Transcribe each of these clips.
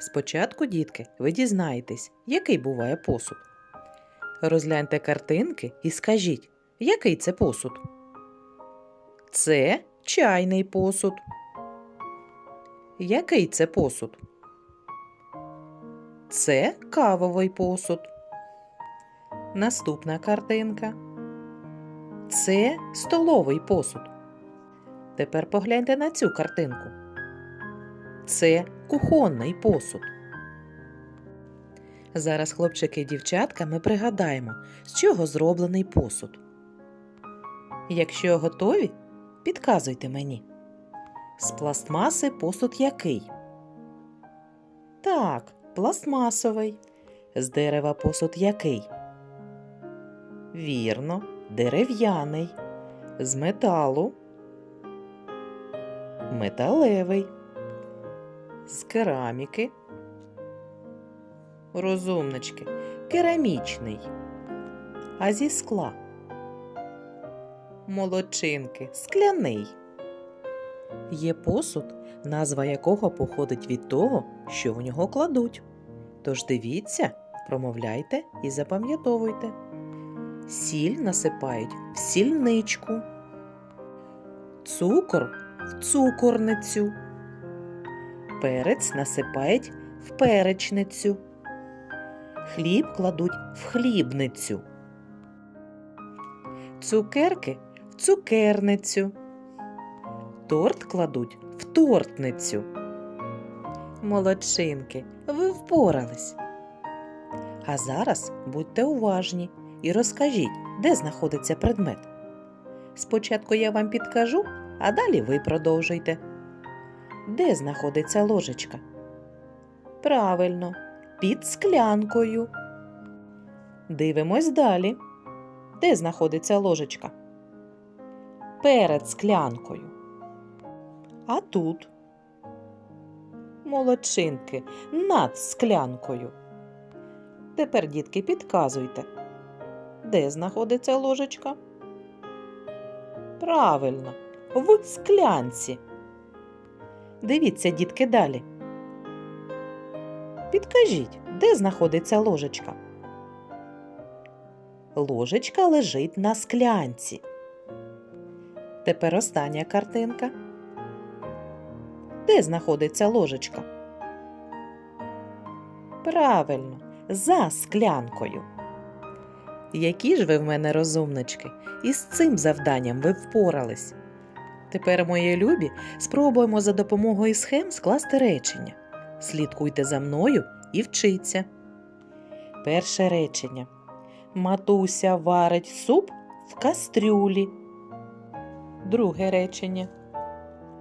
Спочатку, дітки, ви дізнаєтесь, який буває посуд. Розгляньте картинки і скажіть, який це посуд? Це чайний посуд. Який це посуд? Це кавовий посуд. Наступна картинка. Це столовий посуд. Тепер погляньте на цю картинку. Це кухонний посуд. Зараз, хлопчики і дівчатка, ми пригадаємо, з чого зроблений посуд. Якщо готові, підказуйте мені. З пластмаси посуд який? Так, пластмасовий. З дерева посуд який? Вірно, дерев'яний. З металу. Металевий. З кераміки. Розумнички. Керамічний. А зі скла. Молодчинки. Скляний. Є посуд, назва якого походить від того, що в нього кладуть. Тож дивіться, промовляйте і запам'ятовуйте. Сіль насипають в сільничку, цукор в цукорницю, перець насипають в перечницю, хліб кладуть в хлібницю, цукерки в цукерницю, торт кладуть в тортницю. Молодчинки, ви впорались. А зараз будьте уважні і розкажіть, де знаходиться предмет. Спочатку я вам підкажу, а далі ви продовжуйте. Де знаходиться ложечка? Правильно, під склянкою. Дивимось далі. Де знаходиться ложечка? Перед склянкою. А тут. Молодчинки над склянкою. Тепер, дітки, підказуйте. Де знаходиться ложечка? Правильно, в склянці. Дивіться, дітки, далі. Підкажіть, де знаходиться ложечка? Ложечка лежить на склянці. Тепер остання картинка. Де знаходиться ложечка? Правильно, за склянкою. Які ж ви в мене розумнички, і з цим завданням ви впорались. Тепер, мої любі, спробуємо за допомогою схем скласти речення. Слідкуйте за мною і вчіться. Перше речення. Матуся варить суп в кастрюлі. Друге речення.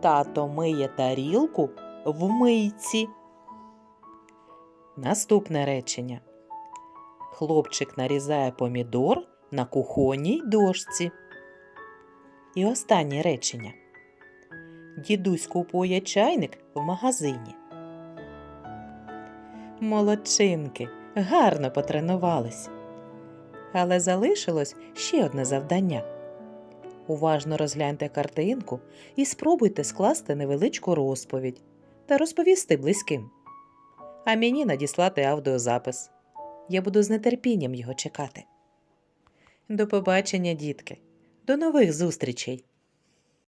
Тато миє тарілку в мийці. Наступне речення. Хлопчик нарізає помідор на кухонній дошці. І останнє речення. Дідусь купує чайник в магазині. Молодчинки, гарно потренувались. Але залишилось ще одне завдання. Уважно розгляньте картинку і спробуйте скласти невеличку розповідь та розповісти близьким. А мені надіслати аудіозапис. Я буду з нетерпінням його чекати. До побачення, дітки. До нових зустрічей!